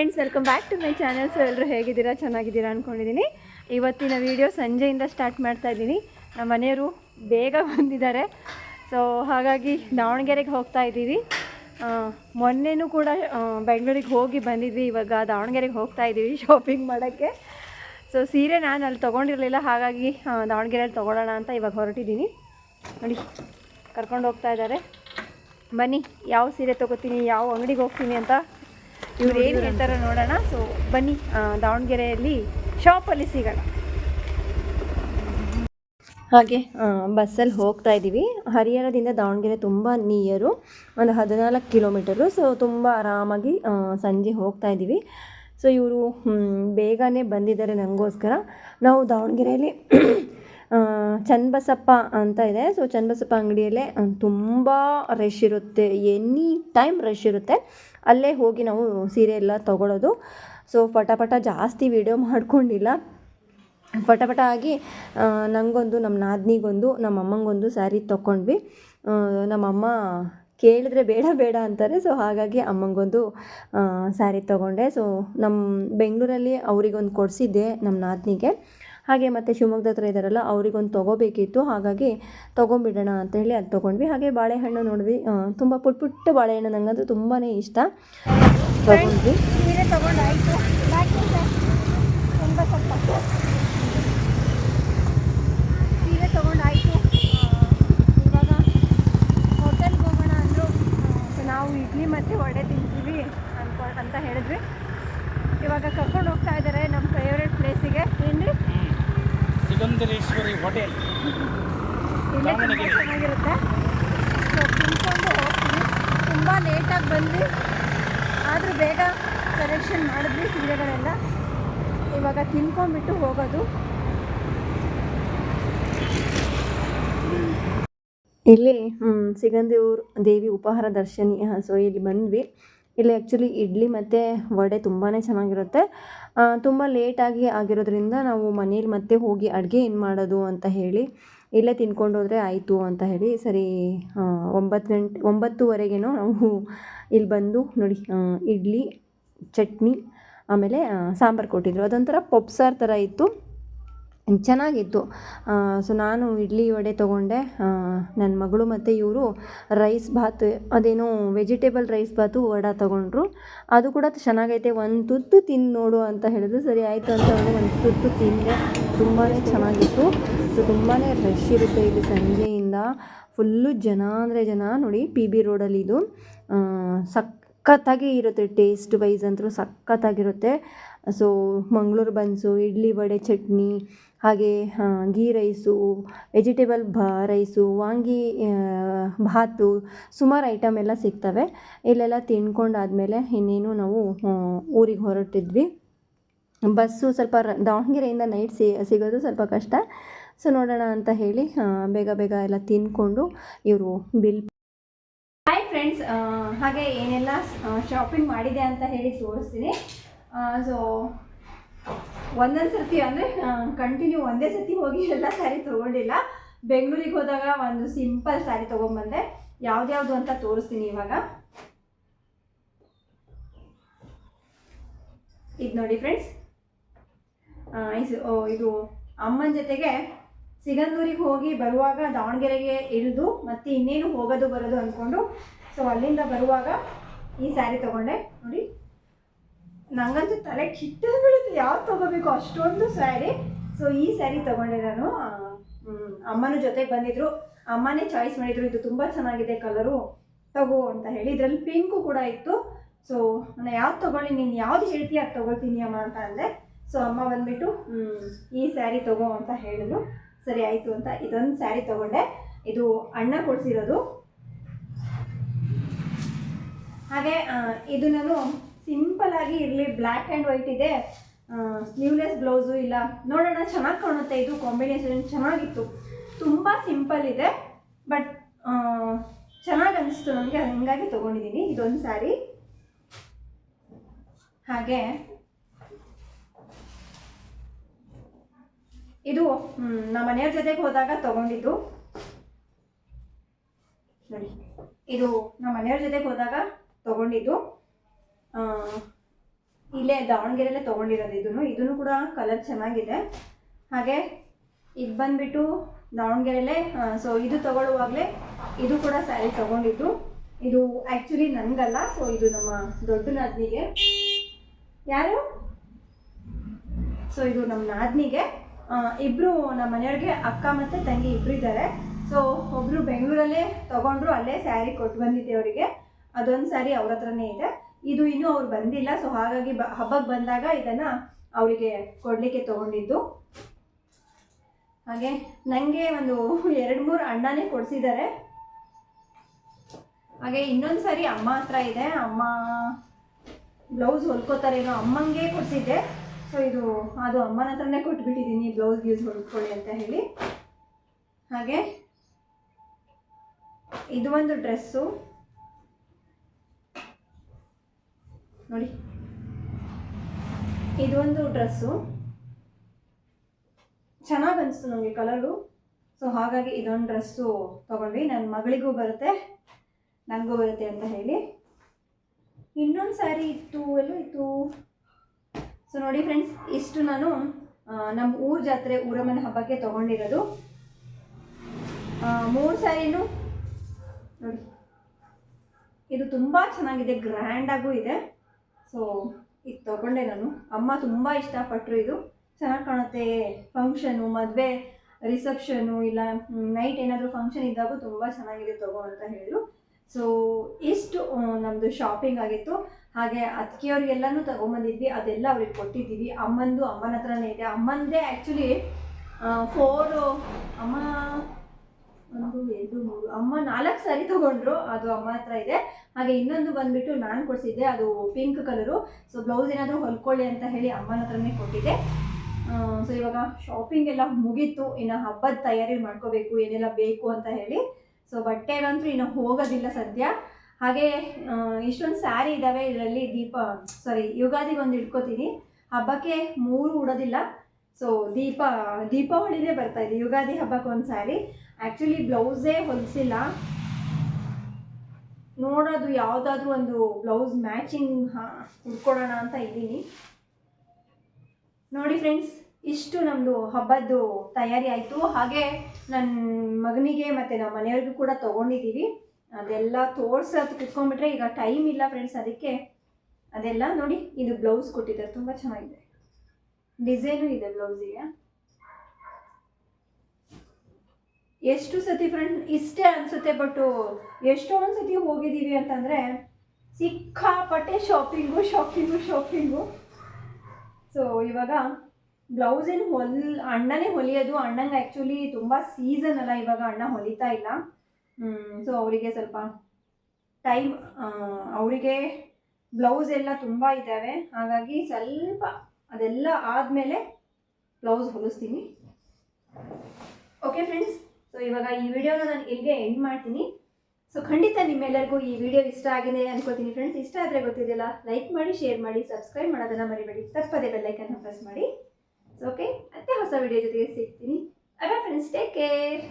Friends welcome back to my channel so ಎಲ್ಲರೂ ಹೇಗಿದ್ದೀರಾ? ಚೆನ್ನಾಗಿದ್ದೀರಾ ಅಂದ್ಕೊಂಡಿದ್ದೀನಿ ಇವತ್ತಿನ ವಿಡಿಯೋ ಸಂಜೆಯಿಂದ ಸ್ಟಾರ್ಟ್ ಮಾಡ್ತಾ ಇದ್ದೀನಿ. ನಮ್ಮ ಮನೆಯವರು ಬೇಗ ಬಂದಿದ್ದಾರೆ. ಸೊ ಹಾಗಾಗಿ ದಾವಣಗೆರೆಗೆ ಹೋಗ್ತಾ ಇದ್ದೀವಿ. ಮೊನ್ನೆನೂ ಕೂಡ ಬೆಂಗಳೂರಿಗೆ ಹೋಗಿ ಬಂದಿದ್ವಿ. ಇವಾಗ ದಾವಣಗೆರೆಗೆ ಹೋಗ್ತಾ ಇದ್ದೀವಿ ಶಾಪಿಂಗ್ ಮಾಡೋಕ್ಕೆ. ಸೊ ಸೀರೆ ನಾನು ಅಲ್ಲಿ ತೊಗೊಂಡಿರಲಿಲ್ಲ. ಹಾಗಾಗಿ ದಾವಣಗೆರೆಯಲ್ಲಿ ತೊಗೊಳ್ಳೋಣ ಅಂತ ಇವಾಗ ಹೊರಟಿದ್ದೀನಿ. ನೋಡಿ, ಕರ್ಕೊಂಡು ಹೋಗ್ತಾ ಇದ್ದಾರೆ. ಬನ್ನಿ, ಯಾವ ಸೀರೆ ತೊಗೋತೀನಿ, ಯಾವ ಅಂಗಡಿಗೆ ಹೋಗ್ತೀನಿ ಅಂತ ಇವ್ರು ಏನು ಹೇಳ್ತಾರ ನೋಡೋಣ. ಸೊ ಬನ್ನಿ ದಾವಣಗೆರೆಯಲ್ಲಿ ಶಾಪಲ್ಲಿ ಸಿಗೋಣ. ಹಾಗೆ ಬಸ್ಸಲ್ಲಿ ಹೋಗ್ತಾ ಇದ್ದೀವಿ. ಹರಿಹರದಿಂದ ದಾವಣಗೆರೆ ತುಂಬ ನಿಯರು ಒಂದು ಹದಿನಾಲ್ಕು ಕಿಲೋಮೀಟರು ಸೊ ತುಂಬ ಆರಾಮಾಗಿ ಸಂಜೆ ಹೋಗ್ತಾ ಇದ್ದೀವಿ. ಸೊ ಇವರು ಬೇಗನೆ ಬಂದಿದ್ದಾರೆ ನನಗೋಸ್ಕರ ನಾವು ದಾವಣಗೆರೆಯಲ್ಲಿ ಚನ್ನಬಸಪ್ಪ ಅಂತ ಇದೆ. ಸೊ ಚನ್ನಬಸಪ್ಪ ಅಂಗಡಿಯಲ್ಲೇ ತುಂಬ ರಶ್ ಇರುತ್ತೆ. ಎನಿ ಟೈಮ್ ರಶ್ ಇರುತ್ತೆ. ಅಲ್ಲೇ ಹೋಗಿ ನಾವು ಸೀರೆ ಎಲ್ಲ ತೊಗೊಳೋದು. ಸೊ ಪಟ ಪಟ ಜಾಸ್ತಿ ವೀಡಿಯೋ ಮಾಡ್ಕೊಂಡಿಲ್ಲ. ಪಟ ಪಟ ಆಗಿ ನನಗೊಂದು ನಮ್ಮ ನಾದಿನಿಗೊಂದು ನಮ್ಮ ಅಮ್ಮಂಗೊಂದು ಸ್ಯಾರಿ ತೊಗೊಂಡ್ವಿ ನಮ್ಮಮ್ಮ ಕೇಳಿದ್ರೆ ಬೇಡ ಬೇಡ ಅಂತಾರೆ. ಸೊ ಹಾಗಾಗಿ ಅಮ್ಮಂಗೊಂದು ಸ್ಯಾರಿ ತೊಗೊಂಡೆ. ಸೊ ನಮ್ಮ ಬೆಂಗಳೂರಲ್ಲಿ ಅವರಿಗೊಂದು ಕೊಡಿಸಿದ್ದೆ ನಮ್ಮ ನಾದಿನಿಗೆ. ಹಾಗೆ ಮತ್ತು ಶಿವಮೊಗ್ಗದ ಹತ್ರ ಇದ್ದಾರಲ್ಲ ಅವರಿಗೊಂದು ತೊಗೋಬೇಕಿತ್ತು. ಹಾಗಾಗಿ ತೊಗೊಂಬಿಡೋಣ ಅಂತ ಹೇಳಿ ಅದು ತೊಗೊಂಡ್ವಿ. ಹಾಗೆ ಬಾಳೆಹಣ್ಣು ನೋಡಿದ್ವಿ ತುಂಬ ಪುಟ್ಟ ಪುಟ್ಟ ಬಾಳೆಹಣ್ಣು ನನಗಂತೂ ತುಂಬಾ ಇಷ್ಟ. ತೊಗೊಂಡ್ವಿ ಸೀರೆ ತೊಗೊಂಡಾಯಿತು ತುಂಬ ಸ್ವಲ್ಪ ಸೀರೆ ತೊಗೊಂಡಾಯಿತು ಇವಾಗ ಹೋಟೆಲ್ಗೆ ಹೋಗೋಣ ಅಂದರು ಸೊ ನಾವು ಇಡ್ಲಿ ಮತ್ತು ವಡೆ ತಿಂತೀವಿ ಅನ್ಕೊ ಅಂತ ಹೇಳಿದ್ವಿ ಇವಾಗ ಕರ್ಕೊಂಡು ಹೋಗ್ತಾ ಇದ್ದಾರೆ ನಮ್ಮ ಫೇವ್ರೆಟ್ ಪ್ಲೇಸಿಗೆ ಏನ್ರಿ ಸಿಗಂಧರೇಶ್ವರಿ ಹೋಟೆಲ್. ಚೆನ್ನಾಗಿರುತ್ತೆ. ಸೊ ತಿನ್ಕೊಂಡು ಹೋಗ್ತೀವಿ ತುಂಬ ಲೇಟಾಗಿ ಬಂದ್ವಿ. ಆದರೂ ಬೇಗ ಸೆಲೆಕ್ಷನ್ ಮಾಡಿದ್ವಿ ಸೀರೆಗಳೆಲ್ಲ. ಇವಾಗ ತಿನ್ಕೊಂಡ್ಬಿಟ್ಟು ಹೋಗೋದು. ಇಲ್ಲಿ ಸಿಗಂದೂರು ದೇವಿ ಉಪಹಾರ ದರ್ಶನಿ ಸೊ ಇಲ್ಲಿ ಬಂದ್ವಿ. ಇಲ್ಲಿ ಆ್ಯಕ್ಚುಲಿ ಇಡ್ಲಿ ಮತ್ತು ವಡೆ ತುಂಬಾ ಚೆನ್ನಾಗಿರುತ್ತೆ. ತುಂಬ ಲೇಟಾಗಿ ಆಗಿರೋದ್ರಿಂದ ನಾವು ಮನೇಲಿ ಮತ್ತೆ ಹೋಗಿ ಅಡುಗೆ ಏನು ಮಾಡೋದು ಅಂತ ಹೇಳಿ ಇಲ್ಲೇ ತಿನ್ಕೊಂಡು ಹೋದರೆ ಆಯಿತು ಅಂತ ಹೇಳಿ ಸರಿ ಒಂಬತ್ತು ಗಂಟೆ, ಒಂಬತ್ತುವರೆಗೇನೋ ನಾವು ಇಲ್ಲಿ ಬಂದು ನೋಡಿ ಇಡ್ಲಿ, ಚಟ್ನಿ, ಆಮೇಲೆ ಸಾಂಬಾರು ಕೊಟ್ಟಿದ್ರು. ಅದೊಂಥರ ಪೊಪ್ಸಾರ್ ಥರ ಇತ್ತು. ಚೆನ್ನಾಗಿತ್ತು. ಸೊ ನಾನು ಇಡ್ಲಿ ವಡೆ ತೊಗೊಂಡೆ. ನನ್ನ ಮಗಳು ಮತ್ತು ಇವರು ರೈಸ್ ಬಾತ್ ಅದೇನೋ ವೆಜಿಟೇಬಲ್ ರೈಸ್ ಬಾತು ವಡ ತೊಗೊಂಡ್ರು. ಅದು ಕೂಡ ಚೆನ್ನಾಗೈತೆ. ಒಂದು ತುತ್ತು ತಿಂದು ನೋಡು ಅಂತ ಹೇಳಿದ್ರು. ಸರಿ ಆಯಿತು ಅಂತ ಒಂದು ತುತ್ತು ತಿಂದೆ. ತುಂಬಾ ಚೆನ್ನಾಗಿತ್ತು. ಸೊ ತುಂಬಾ ರಶ್ ಇರುತ್ತೆ ಇಲ್ಲಿ ಸಂಜೆಯಿಂದ. ಫುಲ್ಲು ಜನ ಅಂದರೆ ಜನ ನೋಡಿ ಪಿ ಬಿ ರೋಡಲ್ಲಿ ಇದು. ಆ, ಸಖತ್ತಾಗಿ ಇರುತ್ತೆ ಟೇಸ್ಟ್ ವೈಸ್ ಅಂತೂ ಸಖತ್ತಾಗಿರುತ್ತೆ. ಸೊ ಮಂಗಳೂರು ಬನ್ಸು, ಇಡ್ಲಿ ವಡೆ, ಚಟ್ನಿ, ಹಾಗೆ ಗೀ ರೈಸು ವೆಜಿಟೇಬಲ್ ಬ ರೈಸು ವಾಂಗಿ ಭಾತು, ಸುಮಾರು ಐಟಮ್ ಎಲ್ಲ ಸಿಗ್ತವೆ. ಇಲ್ಲೆಲ್ಲ ತಿನ್ಕೊಂಡಾದ್ಮೇಲೆ ಇನ್ನೇನು ನಾವು ಊರಿಗೆ ಹೊರಟಿದ್ವಿ. ಬಸ್ಸು ಸ್ವಲ್ಪ ದಾವಣಗೆರೆಯಿಂದ ನೈಟ್ ಸಿ, ಸಿಗೋದು ಸ್ವಲ್ಪ ಕಷ್ಟ. ಸೊ ನೋಡೋಣ ಅಂತ ಹೇಳಿ ಬೇಗ ಬೇಗ ಎಲ್ಲ ತಿನ್ಕೊಂಡು ಇವರು ಬಿಲ್ ಹಾಗೆ ಏನೆಲ್ಲ ಶಾಪಿಂಗ್ ಮಾಡಿದೆ ಅಂತ ಹೇಳಿ ತೋರಿಸ್ತೀನಿ. ಸೊ ಒಂದೊಂದು ಸರ್ತಿ ಅಂದರೆ ಕಂಟಿನ್ಯೂ ಒಂದೇ ಸರ್ತಿ ಹೋಗಿ ಎಲ್ಲ ಸ್ಯಾರಿ ತೊಗೊಂಡಿಲ್ಲ. ಬೆಂಗಳೂರಿಗೆ ಹೋದಾಗ ಒಂದು ಸಿಂಪಲ್ ಸ್ಯಾರಿ ತೊಗೊಂಬಂದೆ. ಯಾವ್ದ್ಯಾವುದು ಅಂತ ತೋರಿಸ್ತೀನಿ ಇವಾಗ. ಇದು ನೋಡಿ ಫ್ರೆಂಡ್ಸ್ ಇದು ಅಮ್ಮನ ಜೊತೆಗೆ ಸಿಗಂದೂರಿಗೆ ಹೋಗಿ ಬರುವಾಗ ದಾವಣಗೆರೆಗೆ ಇಳಿದು ಮತ್ತೆ ಇನ್ನೇನು ಹೋಗೋದು ಬರೋದು ಅಂದ್ಕೊಂಡು ಸೊ ಅಲ್ಲಿಂದ ಬರುವಾಗ ಈ ಸ್ಯಾರಿ ತಗೊಂಡೆ. ನೋಡಿ. ನನಗಂತೂ ತಲೆ ಕಿಟ್ಟು ಬೀಳುತ್ತೆ. ಯಾವ್ದು ತೊಗೋಬೇಕು? ಅಷ್ಟೊಂದು ಸ್ಯಾರಿ ಸೊ ಈ ಸ್ಯಾರಿ ತಗೊಂಡೆ ನಾನು. ಅಮ್ಮನ ಜೊತೆಗೆ ಬಂದಿದ್ರು. ಅಮ್ಮನೇ ಚಾಯ್ಸ್ ಮಾಡಿದ್ರು. ಇದು ತುಂಬ ಚೆನ್ನಾಗಿದೆ ಕಲರು ತಗೋ ಅಂತ ಹೇಳಿ. ಇದರಲ್ಲಿ ಪಿಂಕು ಕೂಡ ಇತ್ತು. ಸೊ ನಾನು ಯಾವ್ದು ತೊಗೊಳ್ಳಿ? ನೀನು ಯಾವ್ದು ಹೇಳ್ತೀಯ ಅದು ತೊಗೊಳ್ತೀನಿ ಅಮ್ಮ ಅಂತ ಅಂದೆ. ಸೊ ಅಮ್ಮ ಬಂದ್ಬಿಟ್ಟು ಈ ಸ್ಯಾರಿ ತಗೋ ಅಂತ ಹೇಳಿದ್ರು. ಸರಿ, ಆಯಿತು ಅಂತ ಇದೊಂದು ಸ್ಯಾರಿ ತಗೊಂಡೆ. ಇದು ಅಣ್ಣ ಕೊಡಿಸಿರೋದು. ಹಾಗೆ ಇದು ನಾನು ಸಿಂಪಲ್ ಆಗಿ ಇರಲಿ ಬ್ಲ್ಯಾಕ್ ಆ್ಯಂಡ್ ವೈಟ್ ಇದೆ. ಸ್ಲೀವ್ಲೆಸ್ ಬ್ಲೌಸು ಇಲ್ಲ. ನೋಡೋಣ, ಚೆನ್ನಾಗಿ ಕಾಣುತ್ತೆ ಇದು ಕಾಂಬಿನೇಷನ್ ಚೆನ್ನಾಗಿತ್ತು. ತುಂಬ ಸಿಂಪಲ್ ಇದೆ ಬಟ್ ಚೆನ್ನಾಗಿ ಅನಿಸ್ತು ನನಗೆ ಹಂಗಾಗಿ ತೊಗೊಂಡಿದ್ದೀನಿ ಇದೊಂದು ಸ್ಯಾರಿ ಹಾಗೆ, ಇದು ನಮ್ಮ ಮನೆಯವ್ರ ಜೊತೆಗೆ ಹೋದಾಗ ತಗೊಂಡಿದ್ದು. ನೋಡಿ ಇದು ನಮ್ಮ ಮನೆಯವ್ರ ಜೊತೆಗೆ ಹೋದಾಗ ತಗೊಂಡಿದ್ದು. ಇಲ್ಲೇ ದಾವಣಗೆರೆಯಲ್ಲೇ ತೊಗೊಂಡಿರೋದು ಇದನ್ನು. ಇದನ್ನು ಕೂಡ ಕಲರ್ ಚೆನ್ನಾಗಿದೆ. ಹಾಗೆ ಇದು ಬಂದ್ಬಿಟ್ಟು ದಾವಣಗೆರೆಯಲ್ಲೇ ಸೊ ಇದು ತಗೊಳ್ಳುವಾಗಲೇ ಇದು ಕೂಡ ಸ್ಯಾರಿ ತೊಗೊಂಡಿದ್ದು. ಇದು ಆ್ಯಕ್ಚುಲಿ ನನಗಲ್ಲ ಸೊ ಇದು ನಮ್ಮ ದೊಡ್ಡ ನಾದ್ನಿಗೆ. ಯಾರು? ಸೊ ಇದು ನಮ್ಮ ನಾದ್ನಿಗೆ. ಇಬ್ಬರು ನಮ್ಮ ಮನೆಯವ್ರಿಗೆ ಅಕ್ಕ ಮತ್ತು ತಂಗಿ ಇಬ್ಬರು ಇದ್ದಾರೆ. ಸೊ ಒಬ್ಬರು ಬೆಂಗಳೂರಲ್ಲೇ ತೊಗೊಂಡ್ರು, ಅಲ್ಲೇ ಸ್ಯಾರಿ ಕೊಟ್ಟು ಬಂದಿದ್ದೆ ಅವರಿಗೆ. ಅದೊಂದು ಸಾರಿ ಅವ್ರ ಹತ್ರನೇ ಇದೆ. ಇದು ಇನ್ನೂ ಅವ್ರು ಬಂದಿಲ್ಲ ಸೊ ಹಾಗಾಗಿ ಬ ಹಬ್ಬಕ್ಕೆ ಬಂದಾಗ ಇದನ್ನು ಅವರಿಗೆ ಕೊಡಲಿಕ್ಕೆ ತೊಗೊಂಡಿದ್ದು. ಹಾಗೆ ನನಗೆ ಒಂದು ಎರಡು ಮೂರು ಅಣ್ಣನೇ ಕೊಡಿಸಿದ್ದಾರೆ ಹಾಗೆ ಇನ್ನೊಂದು ಸಾರಿ ಅಮ್ಮ ಹತ್ರ ಇದೆ. ಅಮ್ಮ ಬ್ಲೌಸ್ ಹೊಲ್ಕೋತಾರೇನೋ ಅಮ್ಮಂಗೆ ಕೊಡಿಸಿದ್ದೆ. ಸೊ ಇದು, ಅದು ಅಮ್ಮನ ಹತ್ರನೇ ಕೊಟ್ಬಿಟ್ಟಿದ್ದೀನಿ ಬ್ಲೌಸ್ ಯೂಸ್ ಹೊಲ್ಕೊಳ್ಳಿ ಅಂತ ಹೇಳಿ. ಹಾಗೆ ಇದು ಒಂದು ಡ್ರೆಸ್ಸು. ನೋಡಿ. ಇದೊಂದು ಡ್ರೆಸ್ಸು. ಚೆನ್ನಾಗಿ ಅನಿಸ್ತು ನನಗೆ ಕಲರು. ಸೊ ಹಾಗಾಗಿ ಇದೊಂದು ಡ್ರೆಸ್ಸು ತೊಗೊಂಡ್ವಿ. ನನ್ನ ಮಗಳಿಗೂ ಬರುತ್ತೆ ನನಗೂ ಬರುತ್ತೆ ಅಂತ ಹೇಳಿ. ಇನ್ನೊಂದು ಸ್ಯಾರಿ ಇತ್ತು, ಎಲ್ಲೋ ಇತ್ತು. ಸೊ ನೋಡಿ ಫ್ರೆಂಡ್ಸ್ ಇಷ್ಟು ನಾನು ನಮ್ಮ ಊರು ಜಾತ್ರೆ, ಊರಮ್ಮನ ಹಬ್ಬಕ್ಕೆ ತೊಗೊಂಡಿರೋದು. ಮೂರು ಸ್ಯಾರಿನೂ ನೋಡಿ. ಇದು ತುಂಬ ಚೆನ್ನಾಗಿದೆ ಗ್ರ್ಯಾಂಡಾಗೂ ಇದೆ. ಸೊ ಇದು ತೊಗೊಂಡೆ ನಾನು. ಅಮ್ಮ ತುಂಬ ಇಷ್ಟಪಟ್ಟರು ಇದು. ಚೆನ್ನಾಗಿ ಕಾಣುತ್ತೆ. ಫಂಕ್ಷನು ಮದುವೆ ರಿಸೆಪ್ಷನು ಇಲ್ಲ ನೈಟ್ ಏನಾದರೂ ಫಂಕ್ಷನ್ ಇದ್ದಾಗ ತುಂಬ ಚೆನ್ನಾಗಿದೆ ತಗೋ ಅಂತ ಹೇಳಿದ್ರು. ಸೊ ಇಷ್ಟು ನಮ್ಮದು ಶಾಪಿಂಗ್ ಆಗಿತ್ತು. ಹಾಗೆ ಅತ್ತಿಗೆಯವ್ರಿಗೆಲ್ಲನೂ ತಗೊಂಬಂದಿದ್ವಿ. ಅದೆಲ್ಲ ಅವ್ರಿಗೆ ಕೊಟ್ಟಿದ್ದೀವಿ. ಅಮ್ಮಂದು ಅಮ್ಮನ ಹತ್ರನೇ ಇದೆ. ಅಮ್ಮಂದೇ ಆ್ಯಕ್ಚುಲಿ ಫೋರು ಅಮ್ಮ ಒಂದು, ಎರಡು, ಮೂರು. ಅಮ್ಮ ನಾಲ್ಕು ಸಾರಿ ತಗೊಂಡ್ರು, ಅದು ಅಮ್ಮ ಹತ್ರ ಇದೆ. ಹಾಗೆ ಇನ್ನೊಂದು ಬಂದ್ಬಿಟ್ಟು ನಾನು ಕೊಡಿಸಿದ್ದೆ, ಅದು ಪಿಂಕ್ ಕಲರು ಸೊ ಬ್ಲೌಸ್ ಏನಾದರೂ ಹೊಲ್ಕೊಳ್ಳಿ ಅಂತ ಹೇಳಿ ಅಮ್ಮನ ಹತ್ರನೇ ಕೊಟ್ಟಿದ್ದೆ. ಸೊ ಇವಾಗ ಶಾಪಿಂಗ್ ಎಲ್ಲ ಮುಗೀತು. ಇನ್ನು ಹಬ್ಬದ ತಯಾರಿ ಮಾಡ್ಕೋಬೇಕು, ಏನೆಲ್ಲ ಬೇಕು ಅಂತ ಹೇಳಿ. ಸೊ ಬಟ್ಟೆಗಂತೂ ಇನ್ನು ಹೋಗೋದಿಲ್ಲ ಸದ್ಯ. ಹಾಗೆ ಇಷ್ಟೊಂದು ಸ್ಯಾರಿ ಇದ್ದಾವೆ ಇದರಲ್ಲಿ ದೀಪ ಸಾರಿ ಯುಗಾದಿಗೆ ಒಂದು ಇಟ್ಕೋತೀನಿ. ಹಬ್ಬಕ್ಕೆ ಮೂರು ಉಡೋದಿಲ್ಲ. ಸೊ ದೀಪ, ದೀಪಾವಳಿನೇ ಬರ್ತಾ ಇದೆ. ಯುಗಾದಿ ಹಬ್ಬಕ್ಕೆ ಒಂದು ಸ್ಯಾರಿ ಆ್ಯಕ್ಚುಲಿ ಬ್ಲೌಸೇ ಹೊಲಿಸಿಲ್ಲ. ನೋಡೋದು ಯಾವುದಾದ್ರೂ ಒಂದು ಬ್ಲೌಸ್ ಮ್ಯಾಚಿಂಗ್ ಹುಡ್ಕೊಡೋಣ ಅಂತ ಇದ್ದೀನಿ. ನೋಡಿ ಫ್ರೆಂಡ್ಸ್ ಇಷ್ಟು ನಮ್ಮದು ಹಬ್ಬದ್ದು ತಯಾರಿ ಆಯಿತು. ಹಾಗೆ ನನ್ನ ಮಗನಿಗೆ ಮತ್ತು ನಮ್ಮ ಮನೆಯವ್ರಿಗೂ ಕೂಡ ತೊಗೊಂಡಿದ್ದೀವಿ. ಅದೆಲ್ಲ ತೋರ್ಸೋದು ಕುತ್ಕೊಂಡ್ಬಿಟ್ರೆ ಈಗ ಟೈಮ್ ಇಲ್ಲ ಫ್ರೆಂಡ್ಸ್ ಅದಕ್ಕೆ. ಅದೆಲ್ಲ ನೋಡಿ, ಇದು ಬ್ಲೌಸ್ ಕೊಟ್ಟಿದ್ದಾರೆ. ತುಂಬ ಚೆನ್ನಾಗಿದೆ. ಡಿಸೈನು ಇದೆ ಬ್ಲೌಸಿಗೆ ಎಷ್ಟು ಸತಿ ಫ್ರೆಂಡ್ ಇಷ್ಟೇ ಅನಿಸುತ್ತೆ ಬಟ್ಟು ಎಷ್ಟೊಂದು ಸತಿ ಹೋಗಿದ್ದೀವಿ ಅಂತಂದರೆ ಸಿಕ್ಕಾಪಟ್ಟೆ ಶಾಪಿಂಗು ಶಾಪಿಂಗು ಶಾಪಿಂಗು ಸೊ ಇವಾಗ ಬ್ಲೌಸ್ ಏನು ಹೊಲ್, ಅಣ್ಣನೇ ಹೊಲಿಯೋದು. ಅಣ್ಣಂಗೆ ಆ್ಯಕ್ಚುಲಿ ತುಂಬ ಸೀಸನ್ ಅಲ್ಲ ಇವಾಗ ಅಣ್ಣ ಹೊಲಿತಾ ಇಲ್ಲ. ಸೊ ಅವರಿಗೆ ಸ್ವಲ್ಪ ಟೈಮ್ ಅವರಿಗೆ ಬ್ಲೌಸ್ ಎಲ್ಲ ತುಂಬ ಇದ್ದಾವೆ ಹಾಗಾಗಿ ಸ್ವಲ್ಪ ಅದೆಲ್ಲ ಆದಮೇಲೆ ಬ್ಲೌಸ್ ಹೊಲಿಸ್ತೀನಿ. ಓಕೆ ಫ್ರೆಂಡ್ಸ್ ಸೊ ಇವಾಗ ಈ ವಿಡಿಯೋನ ನಾನು ಇಲ್ಲಿಗೆ ಎಂಡ್ ಮಾಡ್ತೀನಿ. ಸೊ ಖಂಡಿತ ನಿಮ್ಮೆಲ್ಲರಿಗೂ ಈ ವಿಡಿಯೋ ಇಷ್ಟ ಆಗಿದೆ ಅನ್ಕೋತೀನಿ ಫ್ರೆಂಡ್ಸ್ ಇಷ್ಟ ಆದರೆ ಗೊತ್ತಿದೆಯಲ್ಲ ಲೈಕ್ ಮಾಡಿ ಶೇರ್ ಮಾಡಿ ಸಬ್ಸ್ಕ್ರೈಬ್ ಮಾಡೋದನ್ನು ಮರಿಬೇಡಿ. ತಪ್ಪದೆ ಬೆಲ್ಲೈಕನ್ನು ಪ್ರೆಸ್ ಮಾಡಿ. ಸೊ ಓಕೆ ಮತ್ತೆ ಹೊಸ ವಿಡಿಯೋ ಜೊತೆಗೆ ಸಿಗ್ತೀನಿ. ಅಲ್ಲ ಫ್ರೆಂಡ್ಸ್ ಟೇಕ್ ಕೇರ್